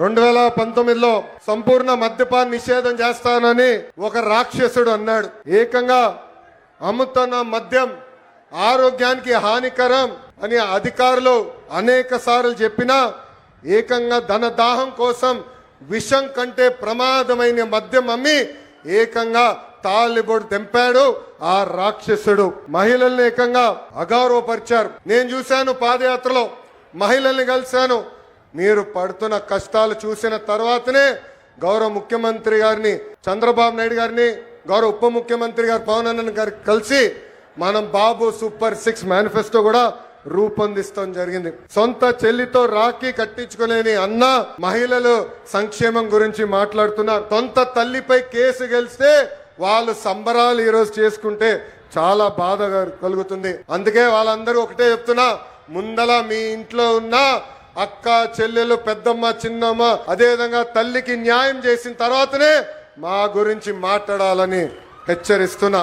రెండు వేల పంతొమ్మిదిలో సంపూర్ణ మద్యపాన్ నిషేధం చేస్తానని ఒక రాక్షసుడు అన్నాడు. ఏకంగా అమ్ముతున్న మద్యం ఆరోగ్యానికి హానికరం అని అధికారులు అనేక సార్లు చెప్పినా ఏకంగా ధన దాహం కోసం విషం కంటే ప్రమాదమైన మద్యం అమ్మి ఏకంగా తాలిబొడు తెంపాడు ఆ రాక్షసుడు. మహిళల్ని ఏకంగా అగౌరవపరిచారు నేను చూశాను పాదయాత్రలో మహిళల్ని కలిశాను. మీరు పడుతున్న కష్టాలు చూసిన తర్వాతనే గౌరవ ముఖ్యమంత్రి గారిని చంద్రబాబు నాయుడు గారిని గౌరవ ఉప ముఖ్యమంత్రి గారు పవన్ అన్న గారికి కలిసి మనం బాబు సూపర్ సిక్స్ మేనిఫెస్టో కూడా రూపొందిస్తాం జరిగింది. సొంత చెల్లితో రాఖీ కట్టించుకోలేని అన్న మహిళలు సంక్షేమం గురించి మాట్లాడుతున్నారు. సొంత తల్లిపై కేసు గెలిస్తే వాళ్ళు సంబరాలు ఈరోజు చేసుకుంటే చాలా బాధ కలుగుతుంది. అందుకే వాళ్ళందరూ ఒకటే చెప్తున్నా ముందల మీ ఇంట్లో ఉన్న అక్క చెల్లెలు పెద్దమ్మ చిన్నమ్మ అదేవిధంగా తల్లికి న్యాయం చేసిన తర్వాతనే మా గురించి మాట్లాడాలని హెచ్చరిస్తున్నా.